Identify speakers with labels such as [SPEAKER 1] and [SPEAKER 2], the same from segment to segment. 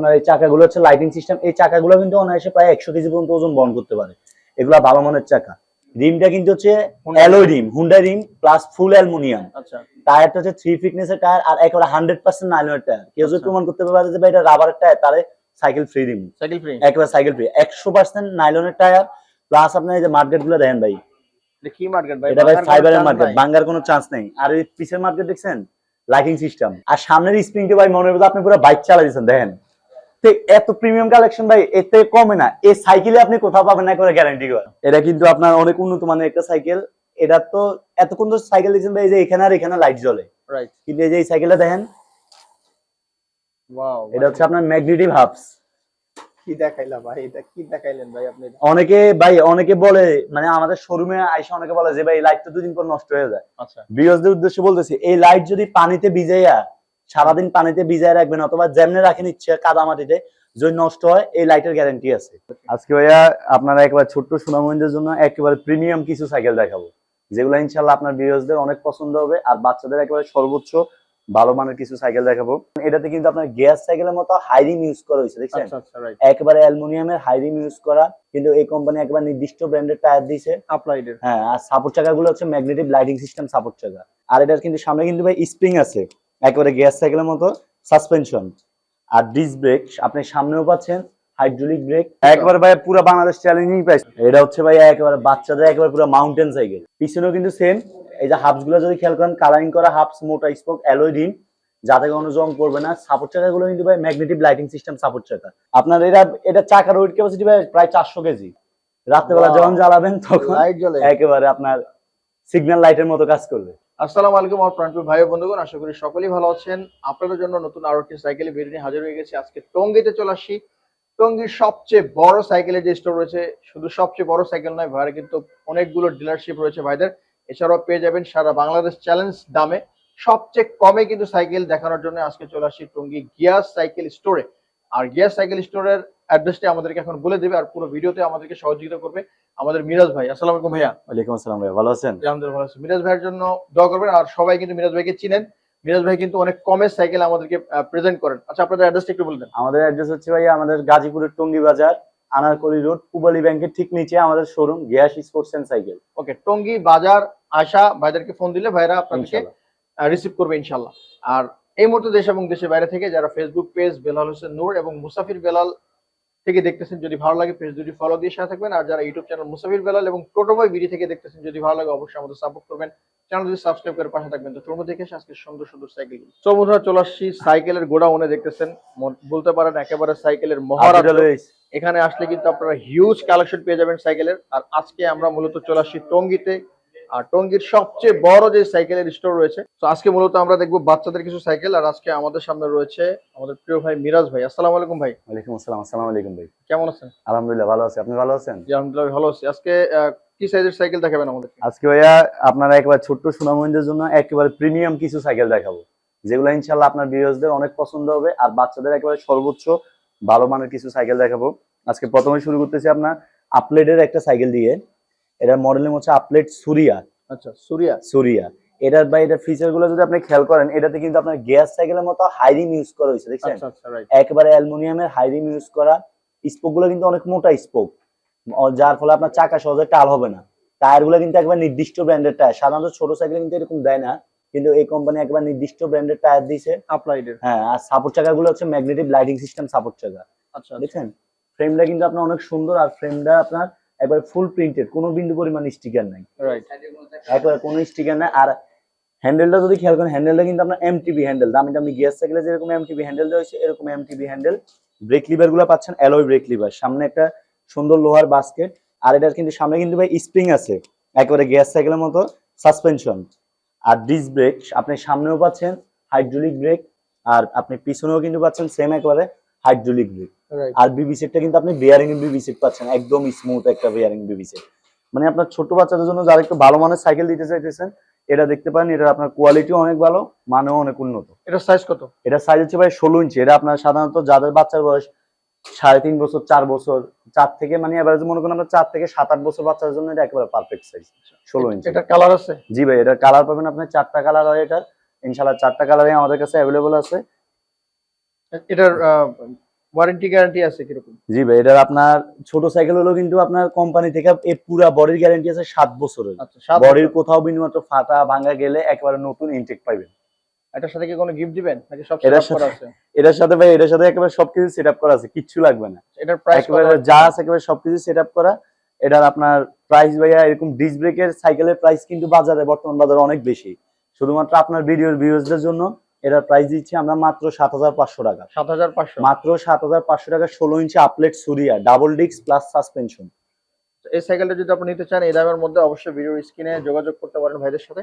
[SPEAKER 1] আপনার এই চাকাগুলো হচ্ছে লাইটিং সিস্টেম এই চাকাগুলো কিন্তু অনায়াসে প্রায় একশো কেজি পর্যন্ত ওজন বহন করতে পারে। এগুলা ভালো মানের চাকা। রিমটা কিন্তু হচ্ছে alloy rim Honda rim plus full aluminium
[SPEAKER 2] আচ্ছা।
[SPEAKER 1] টায়ারটা হচ্ছে থ্রি ফিটনেস এর টায়ার আর একেবারে হান্ড্রেড পার্সেন্ট নাইলনের টায়ার কেউ যদি
[SPEAKER 2] আচ্ছা।
[SPEAKER 1] প্রমাণ করতে পারে যে ভাই এটা রাবারের টায়ার তাহলে সাইকেল ফ্রি দিন
[SPEAKER 2] সাইকেল ফ্রি
[SPEAKER 1] একেবারে সাইকেল ফ্রি একশো পার্সেন্ট নাইলনের টায়ার প্লাস আপনার এই যে মার্কেটগুলো দেখেন ভাই।
[SPEAKER 2] কি মার্কেট ভাই?
[SPEAKER 1] এটা ভাই ফাইবারের মার্কেট
[SPEAKER 2] নাই?
[SPEAKER 1] বাঙ্গার কোনো চান্স নেই। আর এই পিছের মার্কেট দেখছেন? লাইটিং সিস্টেম আর সামনের স্প্রিংটা ভাই মনে হবে আপনি পুরো বাইক চালা দিচ্ছেন দেখেন। তো এত প্রিমিয়াম কালেকশন ভাই এতে কমে না। এই সাইকেলে আপনি কোথাও পাবেন না করে গ্যারান্টি করে। এটা কিন্তু আপনার অনেক উন্নত মানের একটা সাইকেল এটা তো এতক্ষণ তো সাইকেল দেখছেন ভাই যে এখানে আর এখানে লাইট জ্বলে।
[SPEAKER 2] রাইট
[SPEAKER 1] কিন্তু এই যে এই সাইকেলটা দেখেন
[SPEAKER 2] ওয়াও
[SPEAKER 1] এটা হচ্ছে আপনার ম্যাগনেটিক হাবস
[SPEAKER 2] কি দেখাইলা ভাই এটা কি দেখাইলেন ভাই আপনি?
[SPEAKER 1] অনেকে ভাই অনেকে বলে মানে আমাদের শোরুমে আইসা অনেকে বলে যে ভাই লাইট তো দুদিন পর নষ্ট হয়ে যায়।
[SPEAKER 2] আচ্ছা।
[SPEAKER 1] বিয়সদের উদ্দেশ্যে বলতেছি এই লাইট যদি পানিতে ভিজাইয়া সারাদিন পানিতে ভিজাই রাখবেন অথবা যেমনে রাখেন ইচ্ছে কাদা মাটিতে যদি নষ্ট হয় এই লাইটের গ্যারান্টি আছে। আজকে ভাইয়া আপনারা একবার ছোট্ট সুনামগঞ্জের জন্য একেবারে প্রিমিয়াম কিছু সাইকেল দেখাবো। যেগুলো ইনশাল্লাহ আপনার বিয়সদের অনেক পছন্দ হবে আর বাচ্চাদের একেবারে সর্বোচ্চ ভালো মানের কিছু সাইকেল দেখাবো। এটাতে কিন্তু আপনার গ্যাস সাইকেলের মতো হাইরিম ইউজ করা হয়েছে দেখছেন?
[SPEAKER 2] আচ্ছা আচ্ছা
[SPEAKER 1] একেবারে অ্যালুমিনিয়ামের হাইরিম ইউজ করা কিন্তু এই কোম্পানি একবার নির্দিষ্ট ব্র্যান্ডের টায়ার দিয়েছে
[SPEAKER 2] আপলাইডের
[SPEAKER 1] হ্যাঁ আর সাপোর্ট চাকাগুলো হচ্ছে ম্যাগনেটিক লাইটিং সিস্টেম সাপোর্ট চাকা। আর এটার কিন্তু সামনে কিন্তু ভাই স্প্রিং আছে। একেবারে গ্যাস সাইকেলের মতো সাসপেনশন আর ডিস ব্রেক আপনি সামনেও পাচ্ছেন হাইড্রোলিক ব্রেক একবারে ভাই পুরো বাংলাদেশ চ্যালেঞ্জিং প্রাইস এটা হচ্ছে ভাই একেবারে বাচ্চাদের একেবারে পুরো মাউন্টেন সাইকেল পিছনেও কিন্তু সেম এই যে হাবসগুলো যদি খেয়াল করেন কালারিং করা হাফস মোটা স্পোক অ্যালয় রিম যাতে কোনো জং করবে না। সাপোর্ট চাকাগুলো কিন্তু ভাই ম্যাগনেটিক লাইটিং সিস্টেম সাপোর্ট চাকা। আপনার এটা এটা চাকার ওয়েট ক্যাপাসিটি ভাই প্রায় চারশো কেজি। রাত্রেবেলা. যখন জ্বালাবেন তখন
[SPEAKER 2] লাইট জ্বলে।
[SPEAKER 1] একেবারে আপনার সিগন্যাল লাইটের মতো কাজ করবে।
[SPEAKER 2] আসসালামু আলাইকুম আমার প্রাণপ্রিয় ভাই বন্ধুগণ, আশা করি সকলেই ভালো আছেন। আপনাদের জন্য নতুন আরও একটি সাইকেলের ভিডিও নিয়ে হাজির হয়ে গেছি। আজকে টঙ্গিতে চলে আসি। টঙ্গির সবচেয়ে বড় সাইকেলের যে স্টোর রয়েছে, শুধু সবচেয়ে বড় সাইকেল নয় ভাইয়ের কিন্তু অনেকগুলো ডিলারশিপ রয়েছে ভাইদের। এছাড়াও পেয়ে যাবেন সারা বাংলাদেশ চ্যালেঞ্জ দামে। সবচেয়ে কমে কিন্তু সাইকেল দেখানোর জন্য আজকে চলে আসি টঙ্গি গিয়াস সাইকেল স্টোরে আর গিয়াস সাইকেল স্টোরের অ্যাড্রেসটি আমাদেরকে এখন বলে দেবে আর পুরো ভিডিওতে আমাদেরকে সহযোগিতা করবে। আমাদের মিরাজ ভাই আসসালামু আলাইকুম ভাইয়া।
[SPEAKER 1] ওয়ালাইকুম আসসালাম ভাই ভালো আছেন?
[SPEAKER 2] আলহামদুলিল্লাহ ভালো আছি। মিরাজ ভাইয়ের জন্য দোয়া করবেন আর সবাই কিন্তু মিরাজ ভাইকে চিনেন। মিরাজ ভাই কিন্তু অনেক কমের সাইকেল আমাদেরকে প্রেজেন্ট করেন। আচ্ছা আপনাদের অ্যাড্রেসটা একটু বলে দেন।
[SPEAKER 1] আমাদের অ্যাড্রেস হচ্ছে ভাই আমাদের গাজীপুরের টঙ্গী বাজার আনারকলি রোড পুবালি ব্যাংকের ঠিক নিচে আমাদের showroom gas sports and cycle
[SPEAKER 2] okay Tongi Bazar আশা ভাইদেরকে ফোন দিলে ভাইরা আপনাদেরকে রিসিভ করবে ইনশাল্লাহ। আর এই মুহূর্তে দেশ এবং দেশের বাইরে থেকে যারা ফেসবুক পেজ বেলাল হোসেন নূর এবং মুসাফির বেলাল থেকে দেখতেছেন যদি ভালো লাগে পেজ দুটি ফলো দিয়ে সাথে থাকবেন। আর যারা ইউটিউব চ্যানেল মুসাফির বেলাল এবং টোটোবয় বিডি থেকে দেখতেছেন যদি ভালো লাগে অবশ্যই আমাদের সাপোর্ট করবেন। চ্যানেল যদি সাবস্ক্রাইব করে পাশে থাকবেন। তো তোর দেখে আজকে সুন্দর সুন্দর সাইকেল তো বন্ধুরা চলে আসছি সাইকেলের গোডাউনে দেখতেছেন? বলতে পারেন একেবারে সাইকেলের মহারাজ এখানে আসলে কিন্তু আপনারা হিউজ কালেকশন পেয়ে যাবেন সাইকেলের আর আজকে আমরা মূলত চলে আসছি টঙ্গিতে। আর টঙ্গির সবচেয়ে বড় যে সাইকেলের স্টোর রয়েছে তো আজকে মূলত আমরা দেখব বাচ্চাদের কিছু সাইকেল আর আজকে আমাদের সামনে রয়েছে আমাদের প্রিয় ভাই মিরাজ ভাই। আসসালামু আলাইকুম ভাই।
[SPEAKER 1] ওয়ালাইকুম আসসালাম আসসালামু আলাইকুম ভাই।
[SPEAKER 2] কেমন আছেন?
[SPEAKER 1] আলহামদুলিল্লাহ ভালো আছি। আপনি ভালো আছেন?
[SPEAKER 2] জি আলহামদুলিল্লাহ ভালো আছি। আজকে কি সাইজের সাইকেল দেখাবেন আমাদের
[SPEAKER 1] আজকে ভাইয়া আপনারা একবার ছোট্ট সুনামগঞ্জের জন্য একেবারে প্রিমিয়াম কিছু সাইকেল দেখাবো। যেগুলো ইনশাল্লাহ আপনার ভিউয়ার্সদের অনেক পছন্দ হবে আর বাচ্চাদের একেবারে সর্বোচ্চ ভালো মানের কিছু সাইকেল দেখাবো। আজকে প্রথমে শুরু করতেছি আপনার আপলেটের একটা সাইকেল দিয়ে। এটার মডেলের হচ্ছে আপলেট সুরিয়া।
[SPEAKER 2] আচ্ছা সুরিয়া।
[SPEAKER 1] সুরিয়া। এটার বা এটার ফিচারগুলো যদি আপনি খেয়াল করেন এটাতে কিন্তু আপনার গ্যাস সাইকেলের মতো হাইরিম ইউজ করা হয়েছে দেখছেন?
[SPEAKER 2] আচ্ছা আচ্ছা রাইট
[SPEAKER 1] অ্যালুমিনিয়ামের হাইরিম ইউজ করা। স্পোকগুলো কিন্তু অনেক মোটা স্পোক যার ফলে আপনার চাকা সহজে টাল হবে না। টায়ারগুলো কিন্তু একবার নির্দিষ্ট ব্র্যান্ডের টায়ার সাধারণত ছোট সাইকেল কিন্তু এরকম দেয় না। কিন্তু এই কোম্পানি একবার নির্দিষ্ট ব্র্যান্ডের টায়ার দিয়েছে।
[SPEAKER 2] আপলাইডের
[SPEAKER 1] হ্যাঁ আর সাপোর্ট চাকা গুলো হচ্ছে ম্যাগনেটিক লাইটিং সিস্টেম সাপোর্ট চাকা।
[SPEAKER 2] আচ্ছা
[SPEAKER 1] দেখছেন? ফ্রেমটা কিন্তু আপনার অনেক সুন্দর আর ফ্রেমটা আপনার একবার ফুল প্রিন্টেড কোনো বিন্দু পরিমাণ স্টিকার নাই। একবারে কোনো স্টিকার নাই আর হ্যান্ডেলটা যদি খেয়াল করেন হ্যান্ডেলটা কিন্তু আপনার এমটিবি হ্যান্ডেল দামি দামি গিয়ার সাইকেলে যেরকম এমটিবি হ্যান্ডেল দেওয়া হয়েছে এরকম এমটিবি হ্যান্ডেল ব্রেক লিভারগুলো পাচ্ছেন অ্যালয় ব্রেক লিভার সামনে একটা সুন্দর লোহার বাস্কেট আর এটার কিন্তু সামনে কিন্তু ভাই স্প্রিং আছে একেবারে গ্যাস সাইকেলের মতো সাসপেনশন আর ডিস ব্রেক আপনি সামনেও পাচ্ছেন হাইড্রোলিক ব্রেক আর আপনি পিছনেও কিন্তু পাচ্ছেন সেম একেবারে হাইড্রোলিক ব্রেক আর বিবি সেটটা কিন্তু আপনি বিয়ারিং বিবি সেট পাচ্ছেন একদম স্মুথ একটা বিয়ারিং বিবি সেট মানে আপনার ছোট বাচ্চাদের জন্য যারা একটু ভালো মানের সাইকেল দিতে চাইতেছেন এটা দেখতে পারেন এটা আপনার কোয়ালিটি অনেক ভালো মানেও অনেক উন্নত।
[SPEAKER 2] এটা সাইজ কত?
[SPEAKER 1] এটা সাইজ হচ্ছে ভাই ষোলো ইঞ্চি এটা আপনার সাধারণত যাদের বাচ্চার বয়স সাড়ে তিন বছর চার বছর চার থেকে মানে এভারেজ মনে করেন আমরা চার থেকে সাত আট বছর বাচ্চাদের জন্য এটা একেবারে পারফেক্ট সাইজ ষোলো ইঞ্চি
[SPEAKER 2] এটা কালার আছে?
[SPEAKER 1] জি ভাই এটা কালার পাবেন আপনি চারটা কালার হয় এটার। ইনশাল্লাহ চারটা কালারই আমাদের কাছে অ্যাভেলেবল আছে।
[SPEAKER 2] এটার ওয়ারেন্টি গ্যারান্টি আছে কীরকম?
[SPEAKER 1] জি ভাই এটার আপনার ছোট সাইকেল হলো কিন্তু আপনার কোম্পানি থেকে এর পুরা বডির গ্যারান্টি আছে সাত বছরের।
[SPEAKER 2] আচ্ছা
[SPEAKER 1] বডির কোথাও বিন্দুমাত্র ফাটা ভাঙা গেলে একেবারে নতুন ইনটেক পাইবেন।
[SPEAKER 2] এটার সাথে কি কোনো গিফট দিবেন? নাকি সব
[SPEAKER 1] এটার
[SPEAKER 2] সেট করা আছে?
[SPEAKER 1] এটার সাথে ভাই এটার সাথে একেবারে সবকিছু সেট আপ করা আছে কিচ্ছু লাগবে না।
[SPEAKER 2] এটার প্রাইস
[SPEAKER 1] একেবারে যা আছে একেবারে সবকিছু সেট আপ করা। এটার আপনার প্রাইস ভাইয়া এরকম ডিস ব্রেকের সাইকেলের প্রাইস কিন্তু বাজারে বর্তমান বাজারে অনেক বেশি। শুধুমাত্র আপনার ভিডিওর ভিউজদের জন্য এটার প্রাইস দিচ্ছি আমরা মাত্র সাত হাজার পাঁচশো টাকা।
[SPEAKER 2] সাত হাজার পাঁচশো।
[SPEAKER 1] মাত্র সাত হাজার পাঁচশো টাকা ষোলো ইঞ্চি আপলেট সুরিয়া ডাবল ডিস্ক প্লাস সাসপেনশন
[SPEAKER 2] এই সাইকেলটা যদি আপনি নিতে চান এই দামের মধ্যে অবশ্যই ভিডিওর স্ক্রিনে যোগাযোগ করতে পারেন ভাইদের সাথে।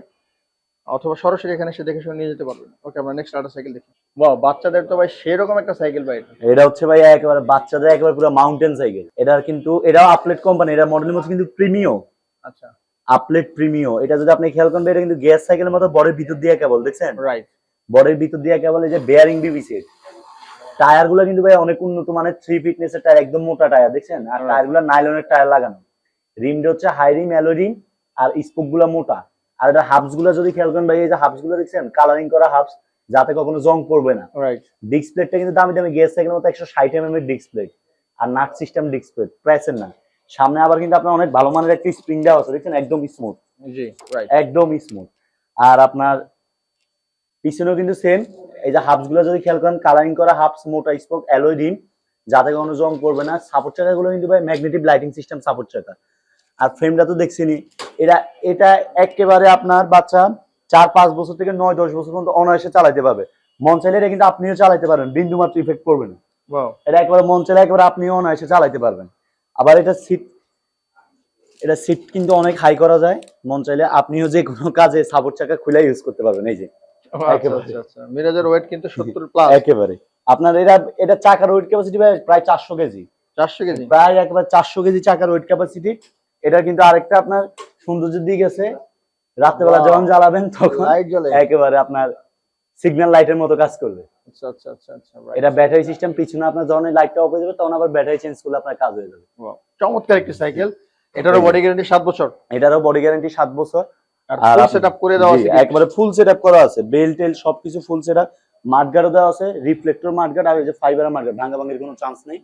[SPEAKER 2] অথবা সরাসরি এখানে এসে দেখে শুনে নিয়ে যেতে পারবেন। ওকে আমরা নেক্সট আরেকটা সাইকেল দেখি। বাহ বাচ্চাদের তো ভাই সেরকম একটা সাইকেল ভাই এটা।
[SPEAKER 1] এটা হচ্ছে ভাই একেবারে বাচ্চাদের একেবারে পুরো মাউন্টেন সাইকেল এটার কিন্তু এটাও আপলেট কোম্পানি এটা মডেলের মধ্যে কিন্তু প্রিমিও
[SPEAKER 2] আচ্ছা।
[SPEAKER 1] আপলেট প্রিমিও এটা যদি আপনি খেয়াল করেন এটা কিন্তু গ্যাস সাইকেলের মতো বডির ভিতর দিয়ে কেবল দেখছেন?
[SPEAKER 2] রাইট
[SPEAKER 1] বডির ভিতর দিয়ে কেবল এই যে বেয়ারিং বিবিসি টায়ারগুলো কিন্তু ভাই অনেক উন্নত মানের থ্রি ফিটনেস এর টায়ার একদম মোটা টায়ার দেখছেন? আর. টায়ারগুলো নাইলনের টায়ার লাগানো। রিমটা হচ্ছে হাই রিম অ্যালো রিম আর স্পোকগুলো মোটা। আর এটা হাবসগুলো যদি খেয়াল করেন ভাই এই যে হাফসগুলো দেখছেন? কালারিং করা হাফস যাতে কখনো জং পড়বে না।
[SPEAKER 2] রাইট
[SPEAKER 1] ডিস্ক প্লেটটা কিন্তু দামি দামি গ্যাস সাইকেলের মতো একশো ষাট এম এর ডিস্ক প্লেট আর নাট সিস্টেম ডিস্ক প্লেট প্রেসের না সামনে আবার কিন্তু আপনার অনেক ভালো মানের একটা স্প্রিং দেওয়া আছে দেখছেন? একদম স্মুথ
[SPEAKER 2] জি রাইট
[SPEAKER 1] একদম স্মুথ আর আপনার পিছনেও কিন্তু সেম এই যে হাফসগুলো যদি খেয়াল করেন কালারিং করা হাফস মোটা স্পোক অ্যালয় রিম যাতে কোনো জং পড়বে না। সাপোর্ট চাকাগুলো কিন্তু ভাই ম্যাগনেটিক লাইটিং সিস্টেম সাপোর্ট চাকা। আর ফ্রেমটা তো দেখছিনি এটা এটা একেবারে আপনার বাচ্চা চার পাঁচ বছর থেকে নয় দশ বছর পর্যন্ত অনায়াসে চালাতে পারবে। মন চাইলে এটা কিন্তু আপনিও চালাইতে পারবেন বিন্দু মাত্র ইফেক্ট করবে না। এটা একেবারে মন চাইলে একেবারে আপনিও অনায়াসে চালাতে পারবেন। আবার এটা সিট এটা সিট কিন্তু অনেক হাই করা যায়। মন চাইলে আপনিও যে কোনো কাজে সাপোর্ট চাকা খুলে ইউজ করতে পারবেন এই যে।
[SPEAKER 2] আচ্ছা। আচ্ছা আচ্ছা। মিরাজের ওয়েট কিন্তু সত্তর প্লাস
[SPEAKER 1] একেবারে। আপনার এটা এটা চাকার ওয়েট ক্যাপাসিটি প্রায় চারশো কেজি।
[SPEAKER 2] চারশো কেজি?
[SPEAKER 1] প্রায় একেবারে চারশো কেজি চাকার ওয়েট ক্যাপাসিটি এটা কিন্তু আরেকটা আপনার সৌন্দর্যের দিক আছে। রাত্রেবেলা যখন জ্বালাবেন তখন
[SPEAKER 2] লাইট জ্বলে।
[SPEAKER 1] একেবারে আপনার সিগন্যাল লাইটের মতো কাজ করবে।
[SPEAKER 2] আচ্ছা আচ্ছা আচ্ছা আচ্ছা
[SPEAKER 1] এটা ব্যাটারি সিস্টেম পিছনে আপনার যখন লাইটটা অফ হয়ে যাবে তখন আবার ব্যাটারি চেঞ্জ করলে আপনার কাজ হয়ে যাবে।
[SPEAKER 2] চমৎকার একটি সাইকেল এটারও বডি গ্যারান্টি সাত বছর?
[SPEAKER 1] এটারও বডি গ্যারান্টি সাত বছর।
[SPEAKER 2] আর সেটআপ করে দেওয়া আছে
[SPEAKER 1] একবারে ফুল সেটআপ করা আছে। বেল টেল সবকিছু ফুল সেটআপ মাঠগার্ডও দেওয়া আছে রিফ্লেক্টর আর এই যে ফাইবার ভাঙা ভাঙির কোনো চান্স নেই।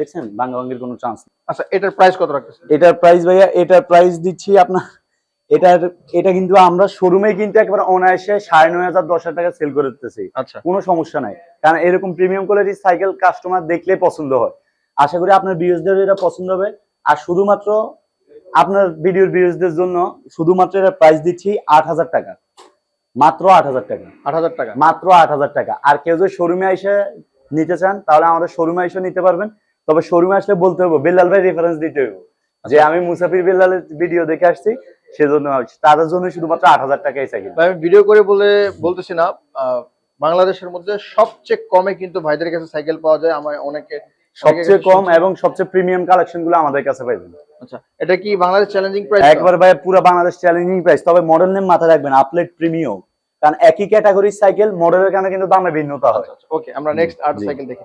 [SPEAKER 1] দেখছেন ভাঙা ভাঙির কোনো চান্স নেই।
[SPEAKER 2] আচ্ছা এটার প্রাইস কত রাখতেছেন?
[SPEAKER 1] এটার প্রাইস ভাইয়া এটার প্রাইস দিচ্ছি আপনার এটার এটা কিন্তু আমরা শোরুমে কিন্তু একবার অনায়াসে সাড়ে নয় হাজার দশ হাজার টাকা সেল করে দিতেছি।
[SPEAKER 2] আচ্ছা।
[SPEAKER 1] কোনো সমস্যা নাই। কারণ এরকম প্রিমিয়াম কোয়ালিটির সাইকেল কাস্টমার দেখলে পছন্দ হয়। আশা করি আপনার বিএসদের এটা পছন্দ হবে। আর শুধুমাত্র আপনার ভিডিওর বিএসদের জন্য শুধুমাত্র এটা প্রাইস দিচ্ছি আট হাজার টাকা। মাত্র আট হাজার টাকা।
[SPEAKER 2] আট হাজার টাকা।
[SPEAKER 1] মাত্র আট হাজার টাকা। আর কেউ যদি শোরুমে এসে নিতে চান তাহলে আমাদের শোরুমে এসে নিতে পারবেন। তবে শোরুমে আসলে বলতে হবে বেল্লাল ভাই রেফারেন্স দিতে হবে যে আমি মুসাফির বেল্লালের ভিডিও দেখে আসছি সেজন্য। তাদের জন্য শুধুমাত্র আট হাজার টাকা এই সাইকেল
[SPEAKER 2] ভাই আমি ভিডিও করে বলে বলতেছি না বাংলাদেশের মধ্যে সবচেয়ে কমে কিন্তু ভাইদের কাছে সাইকেল পাওয়া যায়। আমার অনেকে
[SPEAKER 1] সবচেয়ে কম এবং সবচেয়ে প্রিমিয়াম কালেকশনগুলো আমাদের কাছে পাইবেন।
[SPEAKER 2] আচ্ছা এটা কি বাংলাদেশ চ্যালেঞ্জিং প্রাইস
[SPEAKER 1] একবার ভাই পুরো বাংলাদেশ চ্যালেঞ্জিং প্রাইস তবে মডেল নেম মাথায় রাখবেন আপলেট প্রিমিয়াম কারণ একই ক্যাটাগরির সাইকেল মডেলের কারণে কিন্তু দামে ভিন্নতা হয়।
[SPEAKER 2] ওকে আমরা নেক্সট সাইকেল দেখি।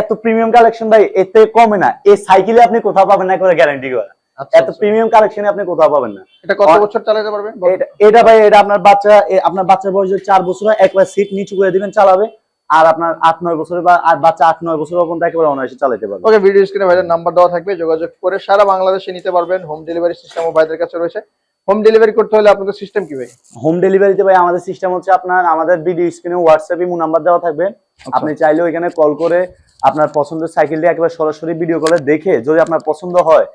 [SPEAKER 1] এত প্রিমিয়াম কালেকশন ভাই এতে কমে না। এই সাইকেলে আপনি কোথাও পাবেন না করে গ্যারান্টি করা।
[SPEAKER 2] আচ্ছা
[SPEAKER 1] এত প্রিমিয়াম কালেকশনে আপনি কোথাও পাবেন না।
[SPEAKER 2] এটা কত বছর চালাতে পারবে
[SPEAKER 1] এটা ভাই এটা আপনার বাচ্চা আপনার বাচ্চার বয়স চার বছর একবার সিট নিচু করে দিবেন চালাবে। আর আপনার আট নয় বছরের বা আর বাচ্চা আট নয় বছর পর্যন্ত একেবারে অনায়াসে চালাতে পারবে।
[SPEAKER 2] ওকে ভিডিও স্ক্রিনে ভাইদের নাম্বার দেওয়া থাকবে যোগাযোগ করে সারা বাংলাদেশে নিতে পারবেন। হোম ডেলিভারি সিস্টেমও ভাইদের কাছে রয়েছে। হোম ডেলিভারি করতে হলে আপনাদের সিস্টেম কি ভাই?
[SPEAKER 1] হোম ডেলিভারিতে ভাই আমাদের সিস্টেম হচ্ছে আপনার আমাদের ভিডিও স্ক্রিনে হোয়াটসঅ্যাপে মু নাম্বার দেওয়া থাকবে। আপনি চাইলে ওইখানে কল করে আপনার পছন্দের সাইকেলটি একেবারে সরাসরি ভিডিও কলে দেখে যদি আপনার পছন্দ হয়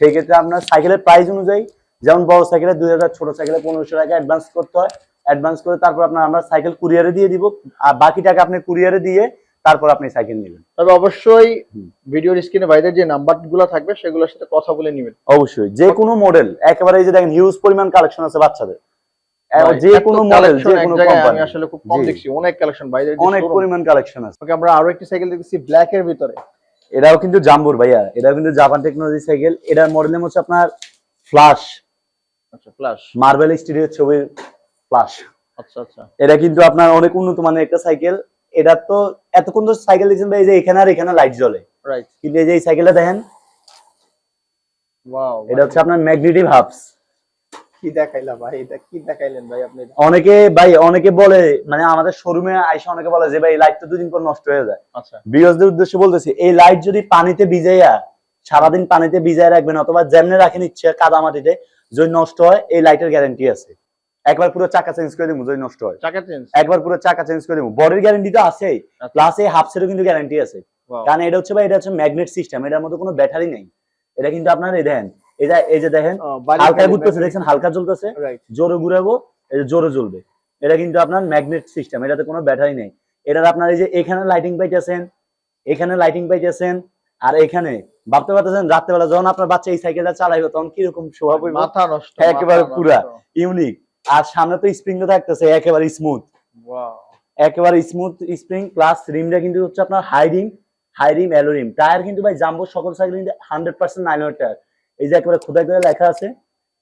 [SPEAKER 1] সেই ক্ষেত্রে আপনার সাইকেলের প্রাইস অনুযায়ী যেমন বড় সাইকেলে দুই হাজার ছোট সাইকেলে পনেরোশো টাকা অ্যাডভান্স করতে হয় অ্যাডভান্স করে তারপর আপনার আমরা সাইকেল কুরিয়ারে দিয়ে দিব। আর বাকি টাকা আপনি কুরিয়ারে দিয়ে তারপর আপনি সাইকেল নেবেন।
[SPEAKER 2] তবে অবশ্যই। ভিডিওর স্ক্রিনে ভাইদের যে নাম্বারগুলো থাকবে সেগুলোর সাথে কথা বলে নেবেন।
[SPEAKER 1] অবশ্যই। যে কোনো মডেল একেবারে এই যে দেখেন হিউজ পরিমাণ কালেকশন আছে বাচ্চাদের। যে কোনো মডেল যে কোনো কোম্পানি
[SPEAKER 2] আমি আসলে খুব কম দেখছি অনেক কালেকশন ভাইদের
[SPEAKER 1] অনেক পরিমাণ কালেকশন আছে।
[SPEAKER 2] ওকে আমরা আরও একটি সাইকেল দেখছি ব্ল্যাক এর ভিতরে।
[SPEAKER 1] এটাও কিন্তু জাম্বুর ভাইয়া। এটাও কিন্তু জাপান টেকনোলজি সাইকেল এটার মডেল নেম হচ্ছে আপনার ফ্লাশ
[SPEAKER 2] আচ্ছা ফ্ল্যাশ
[SPEAKER 1] মার্বেল স্টুডিও ছবির ফ্লাশ
[SPEAKER 2] আচ্ছা আচ্ছা।
[SPEAKER 1] এটা কিন্তু আপনার অনেক উন্নত মানের একটা সাইকেল এটা তো এতক্ষণ তো সাইকেল দেখছেন ভাই যে এখানে আর এখানে লাইট জ্বলে।
[SPEAKER 2] রাইট
[SPEAKER 1] কিন্তু এই যে এই সাইকেলটা দেখেন
[SPEAKER 2] ওয়াও
[SPEAKER 1] এটা হচ্ছে আপনার ম্যাগনেটিক হাবস
[SPEAKER 2] কি দেখাইলা ভাই এটা কি দেখাইলেন ভাই আপনি?
[SPEAKER 1] অনেকে ভাই অনেকে বলে মানে আমাদের শোরুমে আইসা অনেকে বলে যে ভাই লাইট তো দুদিন পর নষ্ট হয়ে যায়।
[SPEAKER 2] আচ্ছা।
[SPEAKER 1] বিয়সদের উদ্দেশ্যে বলতেছি এই লাইট যদি পানিতে ভিজাইয়া সারাদিন পানিতে ভিজাই রাখবেন অথবা যেমনে রাখেন ইচ্ছে কাদা মাটিতে যদি নষ্ট হয় এই লাইটের গ্যারান্টি আছে। একবার পুরো চাকা চেঞ্জ করে দিব যদি নষ্ট হয়।
[SPEAKER 2] চাকা চেঞ্জ
[SPEAKER 1] একবার পুরো চাকা চেঞ্জ করে দিব বডির গ্যারান্টি তো
[SPEAKER 2] আচ্ছা।
[SPEAKER 1] প্লাস এই হাফ সেটও কিন্তু গ্যারান্টি আছে। কারণ এটা হচ্ছে ভাই এটা হচ্ছে ম্যাগনেট সিস্টেম এটার মধ্যে কোনো ব্যাটারি নেই। এটা কিন্তু আপনার এই দেখেন এটা এই যে দেখেন হালকা ঘুরতেছে দেখছেন হালকা জ্বলতেছে। জোরে ঘুরাবো এই যে জোরে জ্বলবে। এটা কিন্তু আপনার ম্যাগনেট সিস্টেম এটাতে কোনো ব্যাটারি নেই। এটার আপনার এই যে এখানে লাইটিং পাইতেছেন এখানে লাইটিং পাইতেছেন আর এখানে ভাবতে পারতেছেন রাত্রেবেলা যখন আপনার বাচ্চা এই সাইকেলটা চালাইবে তখন কীরকম শোভা
[SPEAKER 2] মাথা নষ্ট
[SPEAKER 1] একেবারে পুরা। ইউনিক আর সামনে তো স্প্রিং তো থাকতেছে একেবারে স্মুথ একেবারে স্মুথ স্প্রিং প্লাস রিমটা কিন্তু হচ্ছে আপনার high rim high rim alloy rim tyre কিন্তু ভাই জাম্বো সকল সাইকেল কিন্তু হান্ড্রেড পার্সেন্ট নাইন টায়ার এই যে একেবারে খোদাই করে লেখা আছে।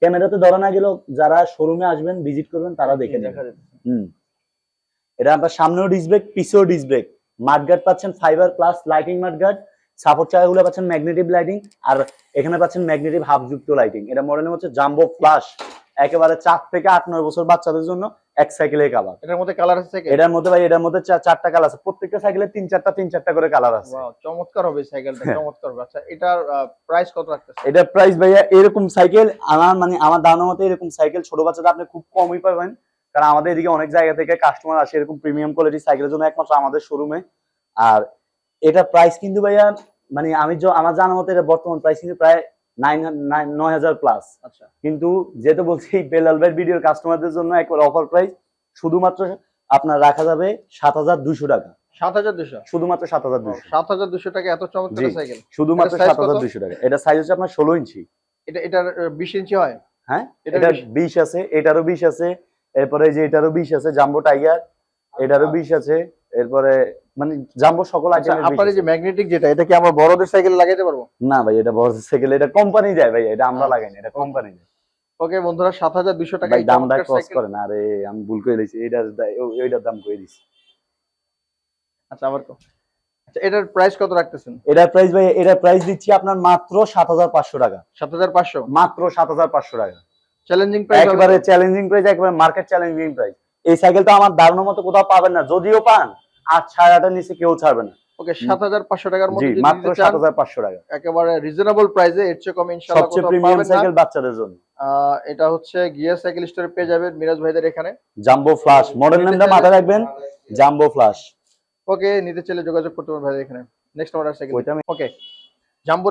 [SPEAKER 1] ক্যামেরাতে ধরা না গেলেও যারা শোরুমে আসবেন ভিজিট করবেন তারা দেখে নেবেন। হুম। এটা আপনার সামনেও ডিসব্রেক পিছেও ডিসব্রেক মাঠগার্ড পাচ্ছেন fibre plus lighting mudguard support চাকাগুলো পাচ্ছেন ম্যাগনেটিভ লাইটিং আর এখানে পাচ্ছেন ম্যাগনেটিভ হাফ যুক্ত লাইটিং এটা মডেল হচ্ছে জাম্বো ফ্লাশ একেবারে চার থেকে আট নয় বছর বাচ্চাদের জন্য এক সাইকেলে কালার
[SPEAKER 2] এটার মধ্যে কালার আছে
[SPEAKER 1] এটার মধ্যে ভাই এটার মধ্যে চারটা কালার আছে। প্রত্যেকটা সাইকেলে তিন চারটা তিন চারটা করে কালার আছে।
[SPEAKER 2] চমৎকার হবে সাইকেলটা চমৎকার হবে। আচ্ছা এটার প্রাইস কত রাখতেছে
[SPEAKER 1] এটার প্রাইস ভাইয়া এরকম সাইকেল আমার মানে আমার ধারণা মতে এরকম সাইকেল ছোট বাচ্চাদের আপনি খুব কমই পাবেন। কারণ আমাদের এদিকে অনেক জায়গা থেকে কাস্টমার আসে এরকম প্রিমিয়াম কোয়ালিটি সাইকেলের জন্য একমাত্র আমাদের শোরুমে আর এটা প্রাইস কিন্তু ভাইয়া মানে আমি আমার জানা মতে এটা বর্তমান প্রাইস কিন্তু প্রায় নয় হাজার প্লাস
[SPEAKER 2] আচ্ছা।
[SPEAKER 1] কিন্তু যেহেতু বলছি বেলাল ভাই ভিডিওর কাস্টমারদের জন্য একবার অফার প্রাইস শুধুমাত্র আপনার রাখা যাবে সাত হাজার দুইশো টাকা।
[SPEAKER 2] সাত হাজার দুশো
[SPEAKER 1] শুধুমাত্র সাত হাজার দুইশো।
[SPEAKER 2] সাত হাজার দুশো টাকা এত চমৎকার সাইকেল।
[SPEAKER 1] শুধুমাত্র সাত হাজার
[SPEAKER 2] কত?
[SPEAKER 1] টাকা। এটা সাইজ হচ্ছে আপনার ষোলো ইঞ্চি।
[SPEAKER 2] এটা এটার বিশ ইঞ্চি হয়?
[SPEAKER 1] হ্যাঁ এটা
[SPEAKER 2] বিশ-
[SPEAKER 1] বিশ আছে এটারও বিশ আছে এরপরে যে এটারও বিশ আছে জাম্বো টাইগার এটারও বিশ আছে এরপরে মানে জাম্বো সকল
[SPEAKER 2] আচ্ছা
[SPEAKER 1] আইটেমের
[SPEAKER 2] আপনার এই যে ম্যাগনেটিক যেটা এটা কি আমরা বড়দের সাইকেলে লাগাইতে পারব?
[SPEAKER 1] না ভাই এটা বড় সাইকেল এটা কোম্পানি দেয় ভাই এটা আমরা
[SPEAKER 2] আচ্ছা।
[SPEAKER 1] লাগাই না এটা কোম্পানি
[SPEAKER 2] ওকে বন্ধুরা সাত হাজার দুশো টাকা
[SPEAKER 1] ভাই দামটা ক্রস করে না আরে আমি ভুল করে দিয়েছি এটার দা- দাম করে দিছি?
[SPEAKER 2] আচ্ছা আবার কো- আচ্ছা এটার প্রাইস কত রাখতেছেন?
[SPEAKER 1] এটার প্রাইস ভাই এটার প্রাইস দিচ্ছি আপনার মাত্র সাত হাজার পাঁচশো টাকা।
[SPEAKER 2] সাত হাজার পাঁচশো?
[SPEAKER 1] মাত্র সাত হাজার পাঁচশো টাকা।
[SPEAKER 2] চ্যালেঞ্জিং প্রাইস
[SPEAKER 1] একেবারে চ্যালেঞ্জিং প্রাইস একেবারে মার্কেট চ্যালেঞ্জিং প্রাইস এই সাইকেল তো আমার ধারণা মতো কোথাও পাবেন না যদিও পান। আর ছায়াটা নিচে কেউ ছাড়বে না।
[SPEAKER 2] ওকে 7500 টাকার
[SPEAKER 1] টাকা।
[SPEAKER 2] একেবারে
[SPEAKER 1] সাইকেল
[SPEAKER 2] এটা হচ্ছে গিয়ার সাইকেল স্টোরে পেয়ে যাবেন মিরাজ ভাইদের এখানে।
[SPEAKER 1] জাম্বো মডেল রাখবেন জাম্বো
[SPEAKER 2] ওকে নিতে চাইলে যোগাযোগ করতে এখানে। নেক্সট ওকে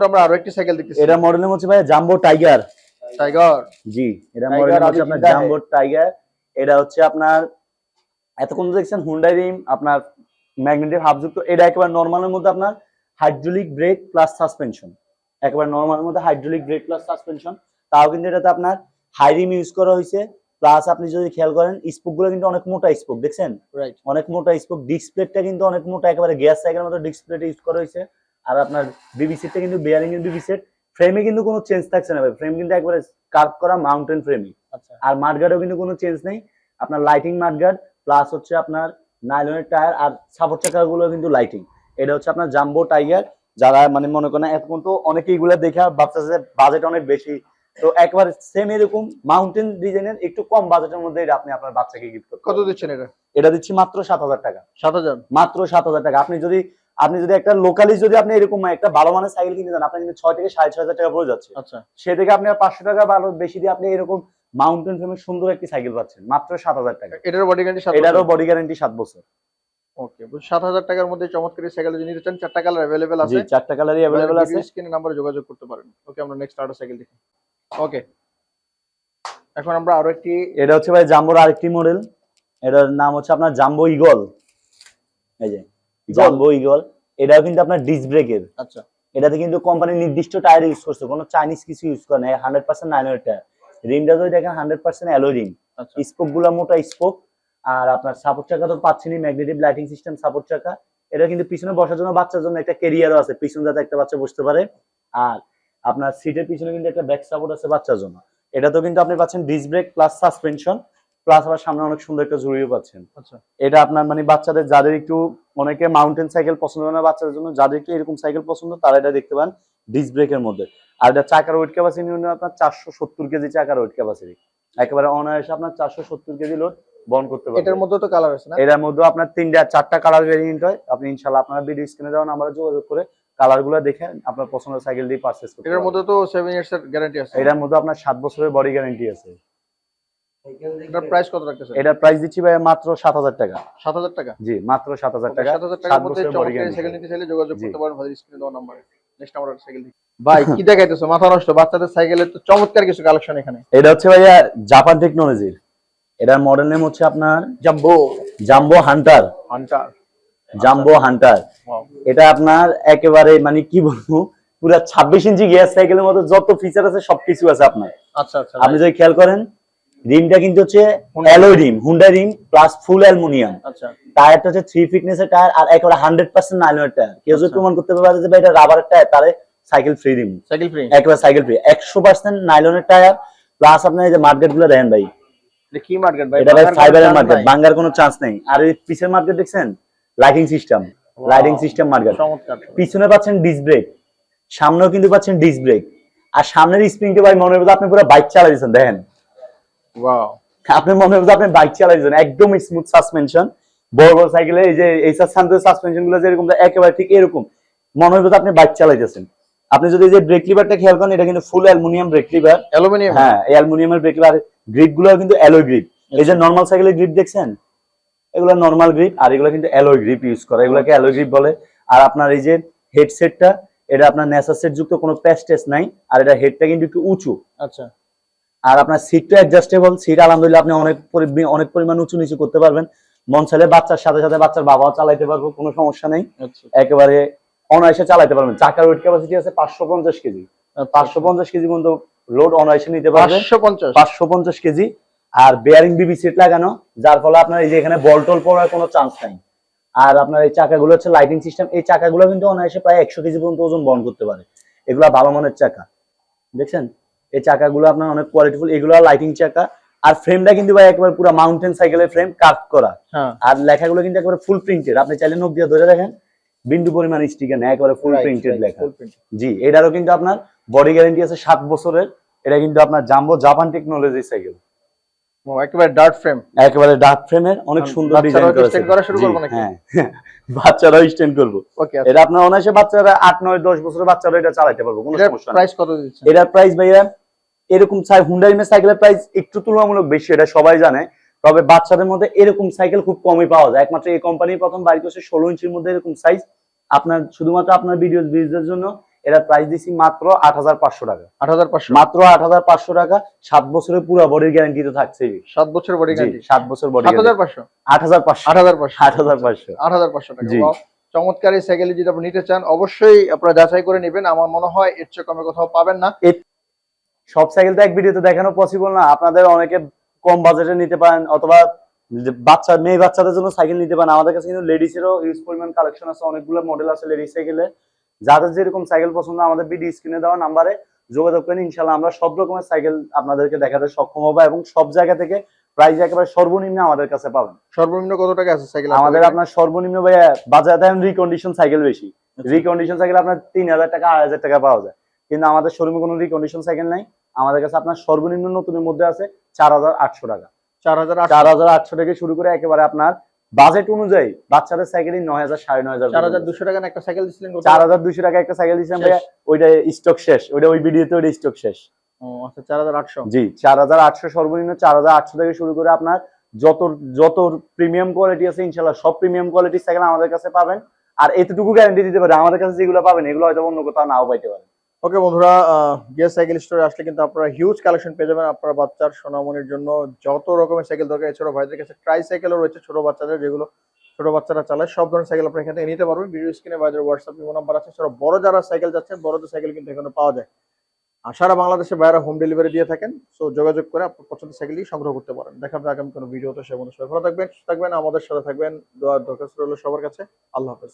[SPEAKER 2] আমরা আরও একটি সাইকেল
[SPEAKER 1] এটা মডেল ভাই jumbo tiger
[SPEAKER 2] tiger
[SPEAKER 1] jumbo tiger এটা হচ্ছে আপনার এতক্ষণ দেখছেন হুন্ডাই রিম আপনার ম্যাগনেটিক হাফযুক্ত এটা একেবারে নর্মালের মধ্যে আপনার হাইড্রোলিক ব্রেক প্লাস সাসপেনশন একেবারে নর্মালের মধ্যে হাইড্রোলিক ব্রেক প্লাস সাসপেনশন তাও কিন্তু এটাতে আপনার হাই রিম ইউজ করা হয়েছে। প্লাস আপনি যদি খেয়াল করেন স্পোকগুলো কিন্তু অনেক মোটা স্পোক দেখছেন?
[SPEAKER 2] রাইট
[SPEAKER 1] অনেক মোটা স্পোক ডিসপ্লেটা কিন্তু অনেক মোটা একেবারে গ্যাস সাইকেলের মতো ডিসপ্লেটা ইউজ করা হয়েছে। আর আপনার বিবি সেটটা কিন্তু বেয়ারিং এর বিবি সেট ফ্রেমে কিন্তু কোনো চেঞ্জ থাকছে না ভাই ফ্রেম কিন্তু একবারে কার্ভ করা মাউন্টেন ফ্রেমই
[SPEAKER 2] আচ্ছা।
[SPEAKER 1] আর মাঠগার্ডেও কিন্তু কোনো চেঞ্জ নেই। আপনার লাইটিং মাঠগার্ড প্লাস হচ্ছে আপনার নাইলনের টায়ার আর সাপোর্ট চাকাগুলো কিন্তু লাইটিং এটা হচ্ছে আপনার জাম্বো টাইগার যারা মানে মনে করেন এখন তো অনেকে এগুলো দেখে ভাবতেছে বাজেট অনেক বেশি। তো একবার সেম এরকম মাউন্টেন ডিজাইনের একটু কম বাজেটের মধ্যে এটা আপনি আপনার বাচ্চাকে গিফট করতে
[SPEAKER 2] কত দিচ্ছেন এটা?
[SPEAKER 1] এটা দিচ্ছি মাত্র সাত হাজার টাকা।
[SPEAKER 2] সাত হাজার?
[SPEAKER 1] মাত্র সাত হাজার টাকা। আপনি যদি আপনি যদি একটা লোকালি যদি আপনি এরকম একটা ভালো মানের সাইকেল কিনতে চান আপনার কিন্তু ছয় থেকে সাড়ে ছয় হাজার টাকা পড়ে যাচ্ছে।
[SPEAKER 2] আচ্ছা।
[SPEAKER 1] সে থেকে আপনি পাঁচশো টাকা ভালো বেশি দিয়ে আপনি এরকম মাউন্টেন ফ্রেমের সুন্দর একটি সাইকেল পাচ্ছেন মাত্র সাত হাজার টাকা।
[SPEAKER 2] এটারও বডি গ্যারান্টি
[SPEAKER 1] এটারও বডি গ্যারান্টি সাত বছর।
[SPEAKER 2] ওকে সাত হাজার টাকার মধ্যে চমৎকার সাইকেল যদি নিতে চান চারটা কালার অ্যাভেলেবেল আছে।
[SPEAKER 1] চারটা কালারই অ্যাভেলেবল আছে।
[SPEAKER 2] স্ক্রিনে নাম্বারে যোগাযোগ করতে পারেন। ওকে আমরা নেক্সট আরও সাইকেল দেখি। ওকে এখন আমরা আরও একটি
[SPEAKER 1] এটা হচ্ছে ভাই জাম্বোর আরেকটি মডেল এটার নাম হচ্ছে আপনার জাম্বো ইগল এই যে জাম্বো ইগল এটাও কিন্তু আপনার ডিস ব্রেকের
[SPEAKER 2] আচ্ছা।
[SPEAKER 1] এটাতে কিন্তু কোম্পানি নির্দিষ্ট টায়ার ইউজ করছে কোনো চাইনিজ কিছু ইউজ করে না হান্ড্রেড পার্সেন্ট নাইনের টায়ার রিমটা যদি দেখেন হান্ড্রেড পার্সেন্ট অ্যালো রিম।
[SPEAKER 2] আচ্ছা।
[SPEAKER 1] স্পোকগুলা মোটা স্পোক আর আপনার সাপোর্ট চাকা তো পাচ্ছেনই ম্যাগনেটিক লাইটিং সিস্টেম সাপোর্ট চাকা। এটা কিন্তু পিছনে বসার জন্য বাচ্চার জন্য একটা কেরিয়ারও আছে পিছনে যাতে একটা বাচ্চা বসতে পারে। আর আপনার সিটের পিছনে কিন্তু একটা ব্যাক সাপোর্ট আছে বাচ্চার জন্য। এটা তো কিন্তু আপনি পাচ্ছেন disc brake plus suspension plus আবার সামনে অনেক সুন্দর একটা ঝুড়িও পাচ্ছেন।
[SPEAKER 2] আচ্ছা।
[SPEAKER 1] এটা আপনার মানে বাচ্চাদের যাদের একটু অনেকে মাউন্টেন সাইকেল পছন্দ করে না বাচ্চাদের জন্য যাদের একটু এরকম সাইকেল পছন্দ তারা এটা দেখতে পান ডিস ব্রেকের মধ্যে। আর এটা চাকার ওয়েট ক্যাপাসিটি নিয়ে আপনার চারশো সত্তর কেজি চাকার ওয়েট ক্যাপাসিটি একেবারে অনায়াসে আপনার চারশো সত্তর কেজি লোড বহন করতে পারবেন।
[SPEAKER 2] এটার মধ্যে তো কালার আছে না?
[SPEAKER 1] এটার মধ্যে আপনার তিনটা চারটা কালার ভেরিয়েন্ট হয়। আপনি ইনশাল্লাহ আপনার ভিডিও স্ক্রিনে দেওয়া নাম্বারে যোগাযোগ করে কালারগুলো দেখে আপনার পছন্দের সাইকেল দিয়ে পারচেস করতে
[SPEAKER 2] এটার মধ্যে তো সেভেন ইয়ার্স এর গ্যারান্টি আছে।
[SPEAKER 1] এটার মধ্যে আপনার সাত বছরের বডি গ্যারান্টি আছে।
[SPEAKER 2] এটার প্রাইস কত রাখতেছেন?
[SPEAKER 1] এটার প্রাইস দিচ্ছি ভাই মাত্র সাত হাজার টাকা।
[SPEAKER 2] সাত হাজার টাকা?
[SPEAKER 1] জি মাত্র সাত হাজার টাকা।
[SPEAKER 2] সাত হাজার
[SPEAKER 1] সাত
[SPEAKER 2] টাকার মধ্যে সাইকেল নিতে চাইলে যোগাযোগ করতে পারেন ভাই স্ক্রিনে দেওয়া নাম্বারে নেক্সট আমরা সাইকেল দেখি। ভাই কি দেখাইতেছো? মাথা নষ্ট বাচ্চাদের সাইকেলের তো চমৎকার কিছু কালেকশন এখানে।
[SPEAKER 1] এটা হচ্ছে ভাইয়া জাপান টেকনোলজির এটার মডেল নেম হচ্ছে আপনার
[SPEAKER 2] jumbo
[SPEAKER 1] jumbo hunter
[SPEAKER 2] hunter
[SPEAKER 1] jumbo hunter এটা আপনার একেবারে মানে কি বলব পুরো ছাব্বিশ ইঞ্চি গিয়ার সাইকেলের মতো যত ফিচার আছে সবকিছু আছে আপনার।
[SPEAKER 2] আচ্ছা আচ্ছা।
[SPEAKER 1] আপনি যদি খেয়াল করেন রিমটা কিন্তু হচ্ছে alloy rim Honda rim plus full aluminium
[SPEAKER 2] আচ্ছা।
[SPEAKER 1] টায়ারটা হচ্ছে থ্রি ফিটনেস এর টায়ার আর একেবারে হান্ড্রেড পার্সেন্ট নাইলনের টায়ার। কেউ যদি
[SPEAKER 2] আচ্ছা।
[SPEAKER 1] প্রমাণ করতে পারে যে ভাই এটা রাবারের টায়ার তাহলে সাইকেল ফ্রি দিন
[SPEAKER 2] সাইকেল ফ্রি
[SPEAKER 1] একেবারে সাইকেল ফ্রি একশো পার্সেন্ট নাইলনের টায়ার প্লাস আপনার এই যে মার্কেটগুলো দেখেন ভাই।
[SPEAKER 2] কি মার্কেট ভাই?
[SPEAKER 1] এটা ভাই ফাইবারের মার্কেট? বাঙ্গার কোনো চান্স নেই। আর এই পিছের মার্কেট দেখছেন? Lighting system lighting system market
[SPEAKER 2] চমৎকার।
[SPEAKER 1] পিছনে পাচ্ছেন ডিস্ক ব্রেক সামনেও কিন্তু পাচ্ছেন ডিস্ক ব্রেক আর সামনের স্প্রিংটা ভাই মনে হবে আপনি পুরো বাইক দিচ্ছেন দেখেন।
[SPEAKER 2] ওয়াও
[SPEAKER 1] আপনি মনে হবে আপনি বাইক চালাই দিচ্ছেন একদম স্মুথ সাসপেনশন বড় বড় সাইকেলে এই যে এই সাসপেনশনগুলো যেরকম একেবারে ঠিক এরকম। মনে হবে আপনি বাইক চালাইতেছেন। আপনি যদি এই যে ব্রেক লিভারটা খেয়াল করেন এটা কিন্তু full aluminium brake lever
[SPEAKER 2] aluminium
[SPEAKER 1] হ্যাঁ এই অ্যালুমিনিয়ামের ব্রেক লিভার গ্রিপগুলো কিন্তু অ্যালয় গ্রিপ এই যে নর্মাল সাইকেলের গ্রিপ দেখছেন? এগুলো নর্মাল গ্রিপ আর এগুলো কিন্তু অ্যালয় গ্রিপ ইউজ করে। এগুলোকে অ্যালয় গ্রিপ বলে। আর আপনার এই যে হেডসেটটা এটা আপনার নেসা সেট যুক্ত কোনো প্যাচ টেস্ট নাই। আর এটা হেডটা কিন্তু একটু উঁচু।
[SPEAKER 2] আচ্ছা।
[SPEAKER 1] আর আপনার সিটটা অ্যাডজাস্টেবল সিট আলহামদুলিল্লাহ আপনি অনেক অনেক পরিমাণ উঁচু নিচু করতে পারবেন। মন চাইলে বাচ্চার সাথে সাথে বাচ্চার বাবাও চালাইতে পারব কোনো সমস্যা নেই।
[SPEAKER 2] আচ্ছা।
[SPEAKER 1] একেবারে অনায়াসে চালাইতে পারবেন। চাকার ওয়েট ক্যাপাসিটি আছে পাঁচশো পঞ্চাশ কেজি। পাঁচশো পঞ্চাশ কেজি পর্যন্ত লোড অনায়াসে নিতে পারবে
[SPEAKER 2] পাঁচশো পঞ্চাশ।
[SPEAKER 1] কেজি। আর বেয়ারিং বিবি সিট লাগানো যার ফলে আপনার এই যে এখানে বল টল পড়ার কোনো চান্স নাই। আর আপনার এই চাকাগুলো হচ্ছে লাইটিং সিস্টেম এই চাকাগুলো কিন্তু অনায়াসে প্রায় একশো কেজি পর্যন্ত ওজন বহন করতে পারে। এগুলা ভালো মানের চাকা। দেখছেন? এই চাকাগুলো আপনার অনেক কোয়ালিটিফুল এগুলো লাইটিং চাকা। আর ফ্রেমটা কিন্তু ভাই একবার পুরো মাউন্টেন সাইকেলের ফ্রেম কাট করা।
[SPEAKER 2] হ্যাঁ।
[SPEAKER 1] আর লেখাগুলো কিন্তু একেবারে ফুল প্রিন্টেড আপনি চাইলে নোক দিয়ে ধরে দেখেন বিন্দু পরিমাণ স্টিকার নেই একেবারে ফুল প্রিন্টেড লেখা। জি এটারও কিন্তু আপনার বডি গ্যারান্টি আছে সাত বছরের। এটা কিন্তু আপনার জাম্বো জাপান টেকনোলজি সাইকেল
[SPEAKER 2] ও, একেবারে ডার্ট ফ্রেম
[SPEAKER 1] একেবারে ডার্ক ফ্রেমের অনেক সুন্দর
[SPEAKER 2] বাচ্চারাও
[SPEAKER 1] ডিজাইন
[SPEAKER 2] কি stand করা শুরু করবে নাকি?
[SPEAKER 1] হ্যাঁ। বাচ্চারাও স্ট্যান্ড করব।
[SPEAKER 2] ওকে
[SPEAKER 1] এটা আপনার অনায়াসে বাচ্চারা আট নয় দশ বছরের বাচ্চারা এটা চালাতে পারব কোনো সমস্যা
[SPEAKER 2] প্রাইস কত দিচ্ছেন
[SPEAKER 1] এটার প্রাইস ভাইয়া এরকম হুন্ডাই সাইকেলের প্রাইস একটু তুলনামূলক বেশি এটা সবাই জানে। তবে বাচ্চাদের মধ্যে এরকম সাইকেল খুব কমই পাওয়া যায়। একমাত্র এই কোম্পানি প্রথম বাইর করছে ষোলো ইঞ্চির মধ্যে এরকম সাইজ আপনার শুধুমাত্র আপনার ভিডিও ভিউজের জন্য এটা প্রাইস দিচ্ছি মাত্র আট হাজার পাঁচশো টাকা।
[SPEAKER 2] আট হাজার পাঁচশো?
[SPEAKER 1] মাত্র আট হাজার পাঁচশো টাকা। সাত বছরের পুরো বডির গ্যারান্টি তো থাকছেই।
[SPEAKER 2] সাত বছর বডি গ্যারান্টি
[SPEAKER 1] সাত বছর বডি
[SPEAKER 2] সাত হাজার পাঁচশো?
[SPEAKER 1] আট হাজার পাঁচশো।
[SPEAKER 2] আট হাজার পাঁচশো।
[SPEAKER 1] আট হাজার পাঁচশো।
[SPEAKER 2] আট হাজার পাঁচশো টাকা।
[SPEAKER 1] জি।
[SPEAKER 2] চমৎকার এই সাইকেল যদি আপনি নিতে চান অবশ্যই আপনারা যাচাই করে নেবেন। আমার মনে হয় এর চেয়ে কমে কোথাও পাবেন না।
[SPEAKER 1] সব সাইকেল তো এক ভিডিওতে দেখানো পসিবল না। আপনাদের অনেকে কম বাজেটে নিতে পারেন অথবা বাচ্চা মেয়ে বাচ্চাদের জন্য সাইকেল নিতে পারেন। আমাদের কাছে কিন্তু লেডিসেরও ইউজ পরিমাণ কালেকশন আছে অনেকগুলো মডেল আছে লেডিস সাইকেলে যাদের যেরকম সাইকেল পছন্দ আমাদের ভিডিও স্ক্রিনে দেওয়া নাম্বারে যোগাযোগ করেন ইনশাল্লাহ আমরা সব রকমের সাইকেল আপনাদেরকে দেখাতে সক্ষম হব এবং সব জায়গা থেকে প্রাইস একেবারে সর্বনিম্ন আমাদের কাছে পাবেন।
[SPEAKER 2] সর্বনিম্ন কত টাকা আছে সাইকেল
[SPEAKER 1] আমাদের আপনার সর্বনিম্ন ভাইয়া বাজারে এখন রিকন্ডিশন সাইকেল বেশি।
[SPEAKER 2] আচ্ছা।
[SPEAKER 1] রিকন্ডিশন সাইকেল আপনার তিন হাজার টাকা আড়াই হাজার টাকা পাওয়া যায়। কিন্তু আমাদের শোরুমে কোনো রিকন্ডিশন সাইকেল নাই। আমাদের কাছে আপনার সর্বনিম্ন নতুনের মধ্যে আছে চার হাজার আটশো টাকা।
[SPEAKER 2] চার হাজার
[SPEAKER 1] চার হাজার আটশো থেকে শুরু করে একেবারে আপনার বাজেট অনুযায়ী বাচ্চাদের সাইকেলই নয় হাজার সাড়ে নয় হাজার
[SPEAKER 2] চার হাজার দুশো টাকা একটা সাইকেল দিচ্ছিলেন
[SPEAKER 1] চার হাজার দুশো টাকা একটা সাইকেল দিয়েছিলাম
[SPEAKER 2] শেষ।
[SPEAKER 1] ভাইয়া ওইটা স্টক শেষ। ওইটা ওই ভিডিওতে ওইটা স্টক শেষ।
[SPEAKER 2] আচ্ছা চার হাজার আটশো।
[SPEAKER 1] জি চার হাজার আটশো সর্বনিম্ন চার হাজার আটশো থেকে শুরু করে আপনার যত যত প্রিমিয়াম কোয়ালিটি আছে ইনশাল্লাহ সব প্রিমিয়াম কোয়ালিটির সাইকেল আমাদের কাছে পাবেন। আর এতটুকু গ্যারান্টি দিতে পারে। আমাদের কাছে যেগুলো পাবেন এগুলো হয়তো অন্য কোথাও নাও পাইতে পারেন।
[SPEAKER 2] ওকে বন্ধুরা গিয়ার সাইকেল স্টোরে আসলে কিন্তু আপনারা হিউজ কালেকশন পেয়ে যাবেন আপনার বাচ্চার সোনামনির জন্য। যত রকমের সাইকেল দরকার, এছাড়াও ভাইদের কাছে ট্রাই সাইকেলও রয়েছে, ছোট বাচ্চাদের যেগুলো ছোট বাচ্চারা চালায়, সব ধরনের সাইকেল আপনি এখান নিতে পারবেন। ভিডিও স্ক্রিনে ভাইদের হোয়াটসঅ্যাপ ইমো নাম্বার আছে। এছাড়াও বড় যারা সাইকেল যাচ্ছেন বড়দের সাইকেল কিন্তু এখানে পাওয়া যায়। আর সারা বাংলাদেশে বাইরে হোম ডেলিভারি দিয়ে থাকেন সো যোগাযোগ করে আপনার পছন্দের সাইকেলই সংগ্রহ করতে পারেন। দেখা আগামী কোনো ভিডিওতে সে সবাই ভালো থাকবেন থাকবেন, আমাদের সাথে থাকবেন। দোয়ার দরখাস্ত রইল সবার কাছে। আল্লাহ হাফেজ।